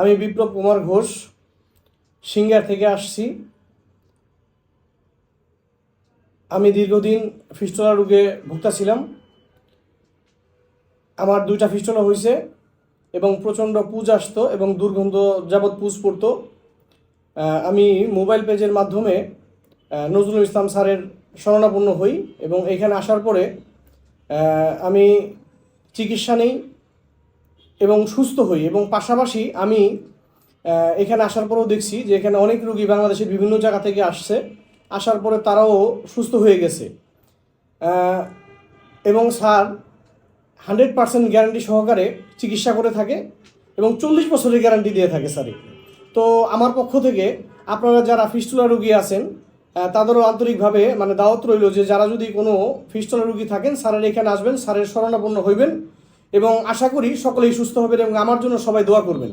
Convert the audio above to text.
আমি বিপ্লব কুমার ঘোষ, সিঙ্গার থেকে আসছি। আমি দীর্ঘদিন ফিস্টোলা রোগে ভুগতাছিলাম আমার দুইটা ফিস্টোলা হয়েছে এবং প্রচণ্ড পুজ আসতো এবং দুর্গন্ধ যাবৎ পুজ পড়তো। আমি মোবাইল পেজের মাধ্যমে নজরুল ইসলাম স্যারের শরণাপন্ন হই এবং এখানে আসার পরে আমি চিকিৎসা নেই এবং সুস্থ হই এবং পাশাপাশি আমি এখানে আসার পরেও দেখছি যে এখানে অনেক রোগী বাংলাদেশের বিভিন্ন জায়গা থেকে আসছে। আসার পরে তারাও সুস্থ হয়ে গেছে। এবং স্যার হান্ড্রেড পার্সেন্ট গ্যারান্টি সহকারে চিকিৎসা করে থাকে এবং চল্লিশ বছরের গ্যারান্টি দিয়ে থাকে স্যার তো আমার পক্ষ থেকে আপনারা যারা ফিস্টুলা রুগী আছেন তাদেরও আন্তরিকভাবে মানে দাওয়াত রইল যে যারা যদি কোনো ফিস্টুলা রুগী থাকেন, স্যারের এখানে আসবেন, স্যারের শরণাপন্ন হইবেন। এবং আশা করি সকলেই সুস্থ হবেন এবং আমার জন্য সবাই দোয়া করবেন।